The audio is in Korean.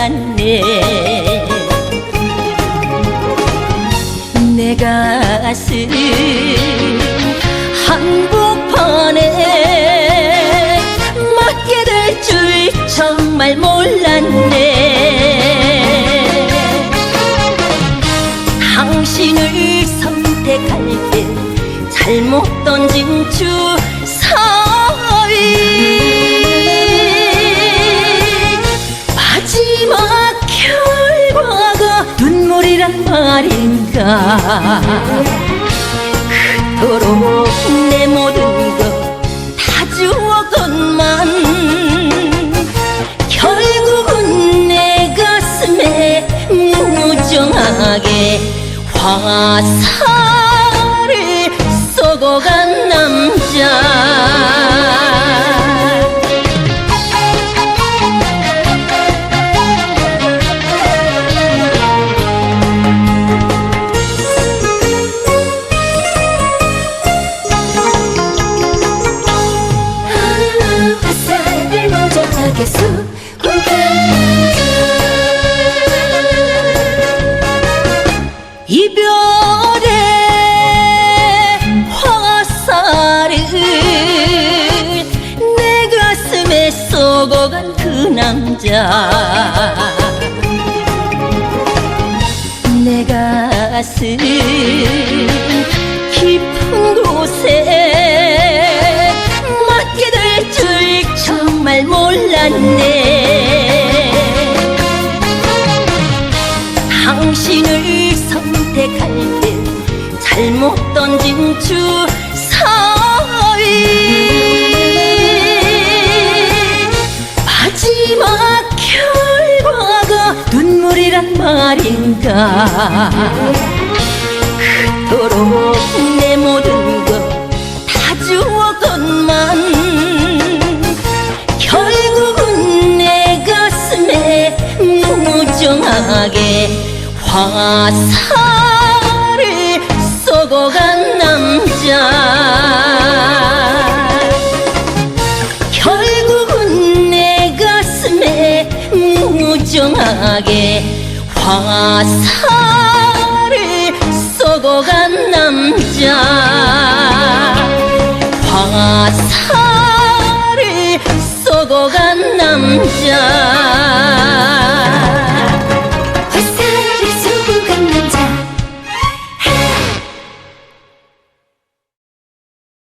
몰랐네. 내 가슴 한복판에 맞게 될 줄 정말 몰랐네. 당신을 선택할 때 잘못 던진 주사위 이란 말인가? 그토록 내 모든 것 다 주었건만 결국은 내 가슴에 무정하게 화살을 쏘고 간 남자 간 이별의 화살을 내 가슴에 쏘고 간 그 남자. 내 가슴 깊은 곳에 정말 몰랐네. 당신을 선택할 때 잘못 던진 주사위. 마지막 결과가 눈물이란 말인가? 그토록 무정하게 화살을 쏘고 간 남자. 결국은 내 가슴에 무정하게 화살을 쏘고 간 남자. 화살을 쏘고 간 남자